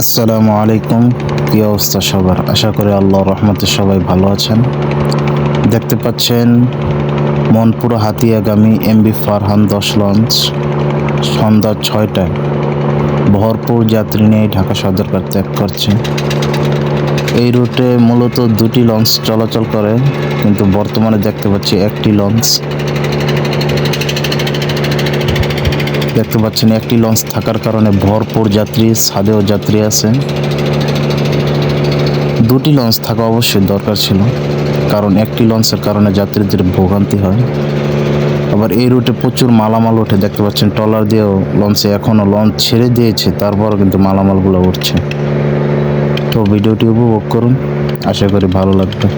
আসসালামু আলাইকুম। কি অবস্থা সবার? আশা করি আল্লাহ রহমতে সবাই ভালো আছেন। দেখতে পাচ্ছেন মনপুরা হাতিয়াগামী এমবি ফারহান দশ লঞ্চ, সন্ধ্যা ছয়টায়। ভরপুর যাত্রী নিয়ে ঢাকা সদরকার ত্যাগ করছে। এই রুটে মূলত দুটি লঞ্চ চলাচল করে, কিন্তু বর্তমানে দেখতে পাচ্ছি একটি লঞ্চ দেখতে পাচ্ছেন, একটি লঞ্চ থাকার কারণে ভরপুর যাত্রী, ছাদেও যাত্রী আছে দুটি লঞ্চ থাকা অবশ্যই দরকার ছিল, কারণ একটি লঞ্চের কারণে যাত্রীদের ভোগান্তি হয়। আবার এই রুটে প্রচুর মালামাল ওঠে, দেখতে পাচ্ছেন, ট্রলার দিয়েও লঞ্চে এখনও লঞ্চ ছেড়ে দিয়েছে, তারপরও কিন্তু মালামালগুলো উঠছে। তো ভিডিওটি উপভোগ করুন, আশা করি ভালো লাগবে।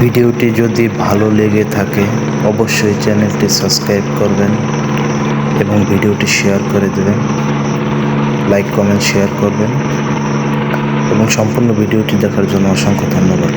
ভিডিওটি যদি ভালো লেগে থাকে, অবশ্যই চ্যানেলটি সাবস্ক্রাইব করবেন এবং ভিডিওটি শেয়ার করে দেবেন। লাইক, কমেন্ট, শেয়ার করবেন। এবং সম্পূর্ণ ভিডিওটি দেখার জন্য অসংখ্য ধন্যবাদ।